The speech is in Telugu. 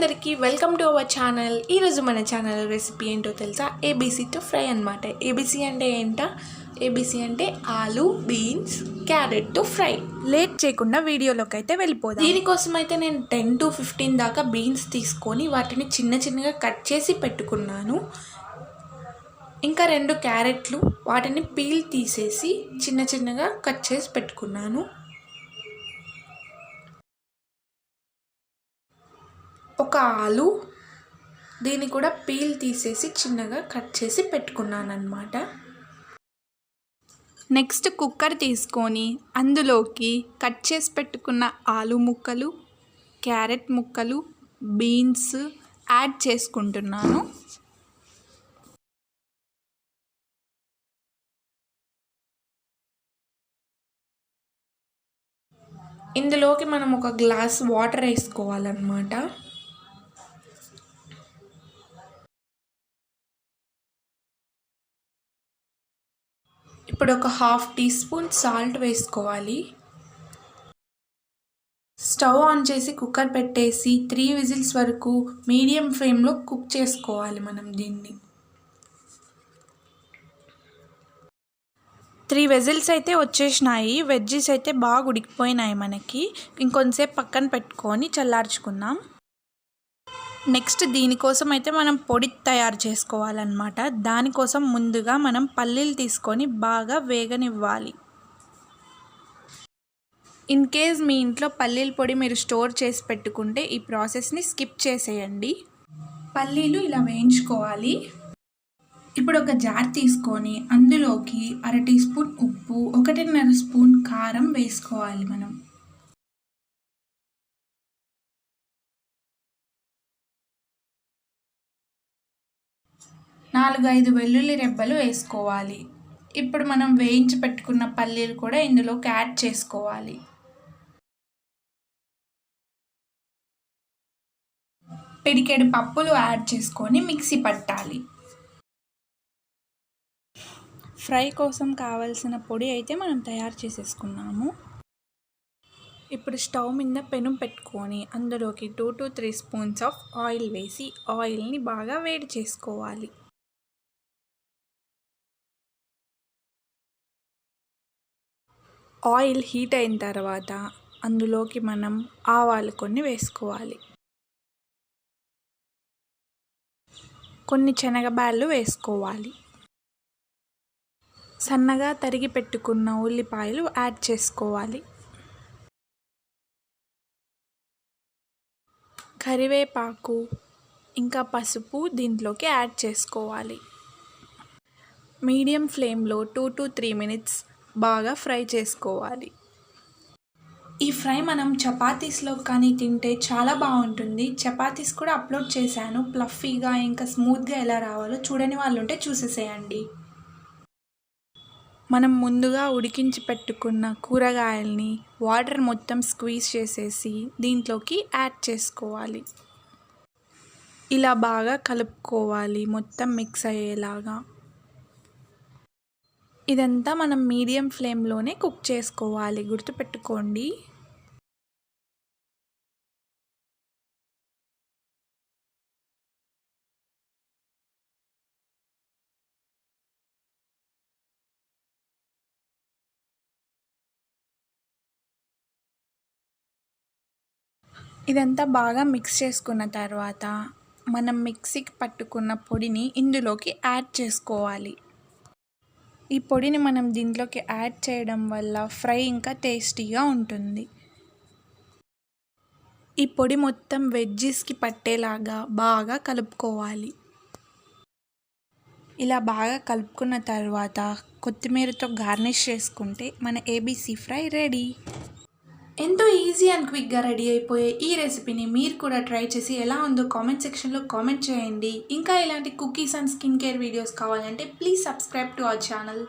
అందరికీ వెల్కమ్ టు అవర్ ఛానల్. ఈరోజు మన ఛానల్ రెసిపీ ఏంటో తెలుసా? ఏబీసీతో ఫ్రై అనమాట ఏబీసీ అంటే ఏంటా? ఏబీసీ అంటే ఆలు బీన్స్ క్యారెట్తో ఫ్రై. లేట్ చేయకుండా వీడియోలోకి అయితే వెళ్ళిపోదాం. దీనికోసం అయితే నేను టెన్ టు ఫిఫ్టీన్ దాకా బీన్స్ తీసుకొని వాటిని చిన్న చిన్నగా కట్ చేసి పెట్టుకున్నాను. ఇంకా రెండు క్యారెట్లు వాటిని పీల్ తీసేసి చిన్న చిన్నగా కట్ చేసి పెట్టుకున్నాను. ఒక ఆలు దీన్ని కూడా పీల్ తీసేసి చిన్నగా కట్ చేసి పెట్టుకున్నాను అనమాట నెక్స్ట్ కుక్కర్ తీసుకొని అందులోకి కట్ చేసి పెట్టుకున్న ఆలు ముక్కలు క్యారెట్ ముక్కలు బీన్స్ యాడ్ చేసుకుంటున్నాను. ఇందులోకి మనం ఒక గ్లాస్ వాటర్ వేసుకోవాలన్నమాట. ఇప్పుడు ఒక హాఫ్ టీ స్పూన్ సాల్ట్ వేసుకోవాలి. స్టవ్ ఆన్ చేసి కుక్కర్ పెట్టేసి త్రీ విజిల్స్ వరకు మీడియం ఫ్లేమ్లో కుక్ చేసుకోవాలి మనం దీన్ని. త్రీ వెజిల్స్ అయితే వచ్చేసినాయి. వెజ్జెస్ అయితే బాగా ఉడికిపోయినాయి మనకి. ఇంకొంతసేపు పక్కన పెట్టుకొని చల్లార్చుకుందాం. నెక్స్ట్ దీనికోసం అయితే మనం పొడి తయారు చేసుకోవాలన్నమాట. దానికోసం ముందుగా మనం పల్లీలు తీసుకొని బాగా వేగనివ్వాలి. ఇన్ కేస్ మీ ఇంట్లో పల్లీల పొడి మీరు స్టోర్ చేసి పెట్టుకుంటే ఈ ప్రాసెస్ని స్కిప్ చేసేయండి. పల్లీలు ఇలా వేయించుకోవాలి. ఇప్పుడు ఒక జార్ తీసుకొని అందులోకి అర టీ స్పూన్ ఉప్పు ఒకటిన్నర స్పూన్ కారం వేసుకోవాలి మనం. నాలుగు ఐదు వెల్లుల్లి రెబ్బలు వేసుకోవాలి. ఇప్పుడు మనం వేయించి పెట్టుకున్న పల్లీలు కూడా ఇందులోకి యాడ్ చేసుకోవాలి. పిడికెడు పప్పులు యాడ్ చేసుకొని మిక్సీ పట్టాలి. ఫ్రై కోసం కావాల్సిన పొడి అయితే మనం తయారు చేసేసుకున్నాము. ఇప్పుడు స్టవ్ మీద పెనం పెట్టుకొని అందులోకి two to three spoons of oil వేసి ఆయిల్ని బాగా వేడి చేసుకోవాలి. ఆయిల్ హీట్ అయిన తర్వాత అందులోకి మనం ఆవాలు కొన్ని వేసుకోవాలి. కొన్ని శనగబాళ్ళు వేసుకోవాలి. సన్నగా తరిగి పెట్టుకున్న ఉల్లిపాయలు యాడ్ చేసుకోవాలి. కరివేపాకు ఇంకా పసుపు దీంట్లోకి యాడ్ చేసుకోవాలి. మీడియం ఫ్లేమ్లో టూ టు త్రీ మినిట్స్ బాగా ఫ్రై చేసుకోవాలి. ఈ ఫ్రై మనం చపాతీస్లో కానీ తింటే చాలా బాగుంటుంది. చపాతీస్ కూడా అప్లోడ్ చేశాను. ప్లఫీగా ఇంకా స్మూత్గా ఎలా రావాలో చూడని వాళ్ళు ఉంటే చూసేసేయండి. మనం ముందుగా ఉడికించి పెట్టుకున్న కూరగాయల్ని వాటర్ మొత్తం స్క్వీజ్ చేసేసి దీంట్లోకి యాడ్ చేసుకోవాలి. ఇలా బాగా కలుపుకోవాలి. మొత్తం మిక్స్ అయ్యేలాగా. ఇదంతా మనం మీడియం ఫ్లేమ్లోనే కుక్ చేసుకోవాలి. గుర్తుపెట్టుకోండి. ఇదంతా బాగా మిక్స్ చేసుకున్న తర్వాత మనం మిక్సీకి పట్టుకున్న పొడిని ఇందులోకి యాడ్ చేసుకోవాలి. ఈ పొడిని మనం దీంట్లోకి యాడ్ చేయడం వల్ల ఫ్రై ఇంకా టేస్టీగా ఉంటుంది. ఈ పొడి మొత్తం వెజ్జెస్కి పట్టేలాగా బాగా కలుపుకోవాలి. ఇలా బాగా కలుపుకున్న తర్వాత కొత్తిమీరతో గార్నిష్ చేసుకుంటే మన ఏబీసీ ఫ్రై రెడీ. ఎంతో ఈజీ అండ్ క్విక్గా రెడీ అయిపోయే ఈ రెసిపీని మీరు కూడా ట్రై చేసి ఎలా ఉందో కామెంట్ సెక్షన్లో కామెంట్ చేయండి. ఇంకా ఇలాంటి cookies and skin care videos కావాలంటే please subscribe to our channel.